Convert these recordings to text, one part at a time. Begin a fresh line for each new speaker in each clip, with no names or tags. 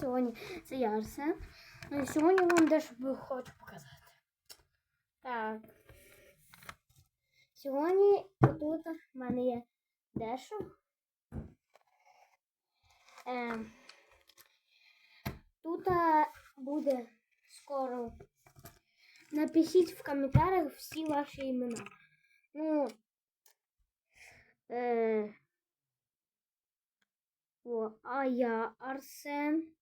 Сьогодні це я Арсен. Ну і сьогодні вам дещо хочу показати. Так. Сьогодні тут в мене є дещо. Е, тут буде скоро. Напишіть в коментарях всі ваші імена. Ну, е, о, а я Арсен.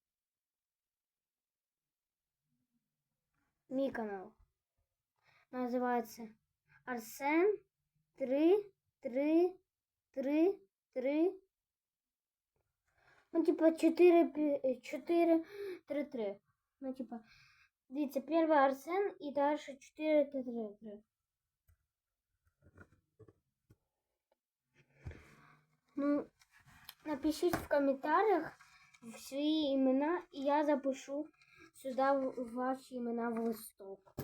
Мій канал. Називається Арсен 3, 3, 3, 3. Ну, типа 4, 4, 3, 3. Ну, типа, дивіться, перший Арсен і далі 4, 3, 3, 3. Ну, напишіть в коментарях свої імена, і я запишу сюди в- ваші імена в листок.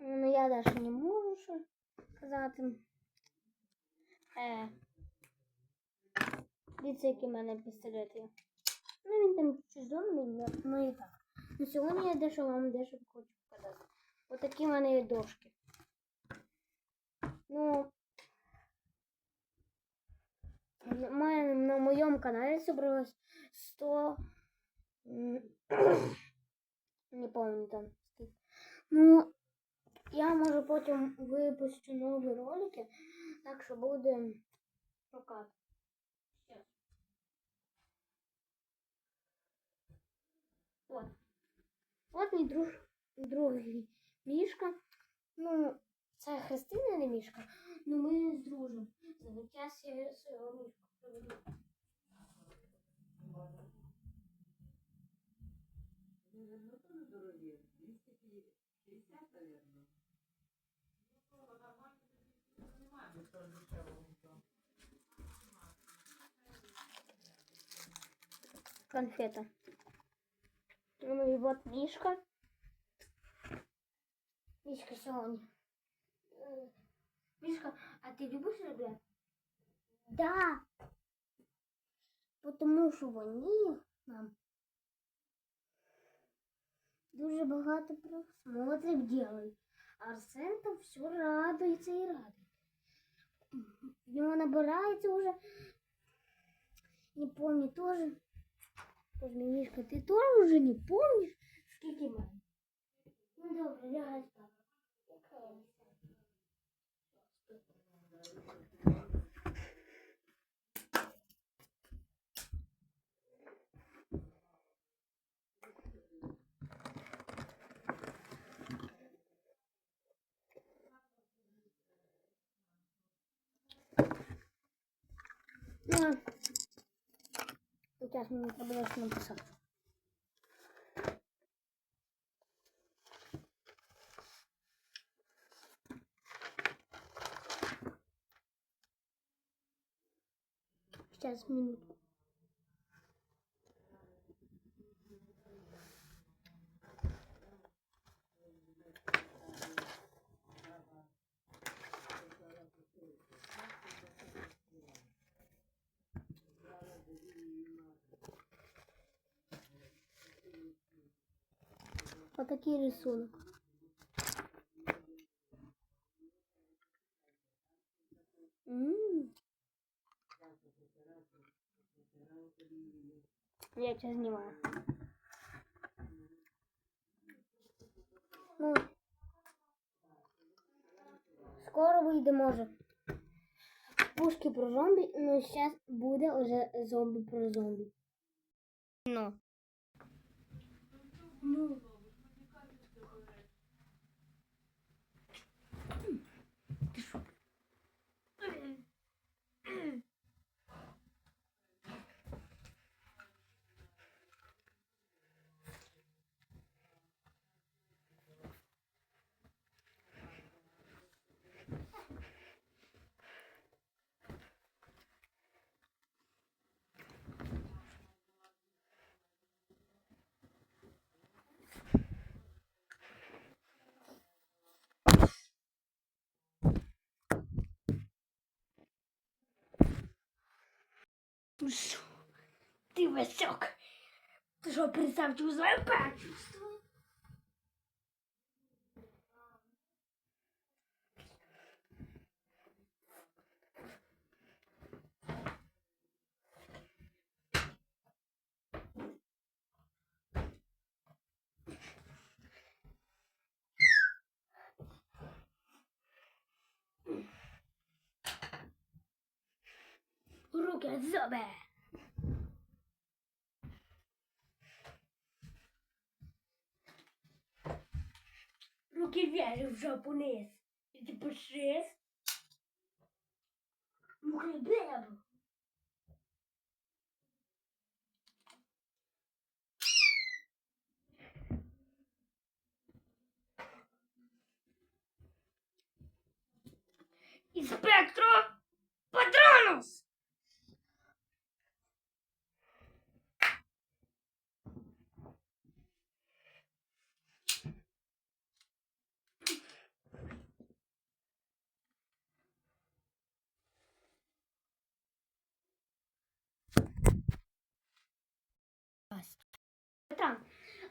Ну, я навіть не можу ще сказати. Е. Дивіться, який в мене пістолет є. Ну, він там чуть зомний, ну і так. Ну, сьогодні я дещо вам дещо хочу показати. Отакі в мене є дошки. Ну, на моем канале собралось 100... Не помню там. Ну, я може потім випущу нові ролики, так що буде прокат. От. От мій друг, другий мішка. Ну, це Христина не мішка. Ну ми здружимо. Заняття свого мішку проведу.
Наверное, тоже дорогі. 250, наверное.
конфета. Ну и вот Мишка. Мишка сегодня. Э, Мишка, а ты любишь ребят? Да. Потому що вони нам дуже багато просмотрів делають. Арсен там все радується і радується. Йому набирається уже. Не помню тоже. Боже мій Мішка, ти теж вже не помниш, скільки мене? Ну добре, лягай спати. Ну, Сейчас мне дещо написати. Сейчас, минутку. Вот такой рисунок. М. Я сейчас снимаю. Ну, скоро вийде може. Пушки про зомбі, но зараз буде уже зомбі про зомбі. Ну. Ну. Ти висок. Ты что, представь, чувствую, почувствую. Руки quer saber. Pro que vier o japonês e depois chinês, que bebo. Espera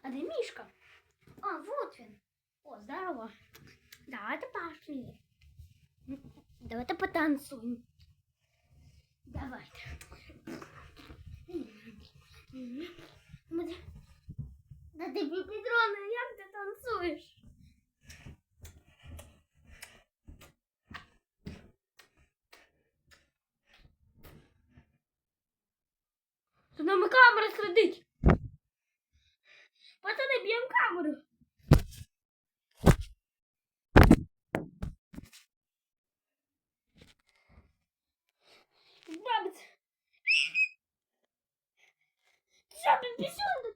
а где Мишка? А, вот он. О, здорово. Давайте пошли. Давайте потанцуем. Давайте. Да ти Петровна, як б'ємо камеру. Бабець. Що ти пісюн?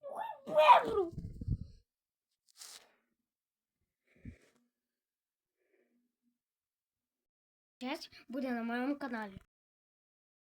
Ой, бебру. Часть буде на моєму каналі.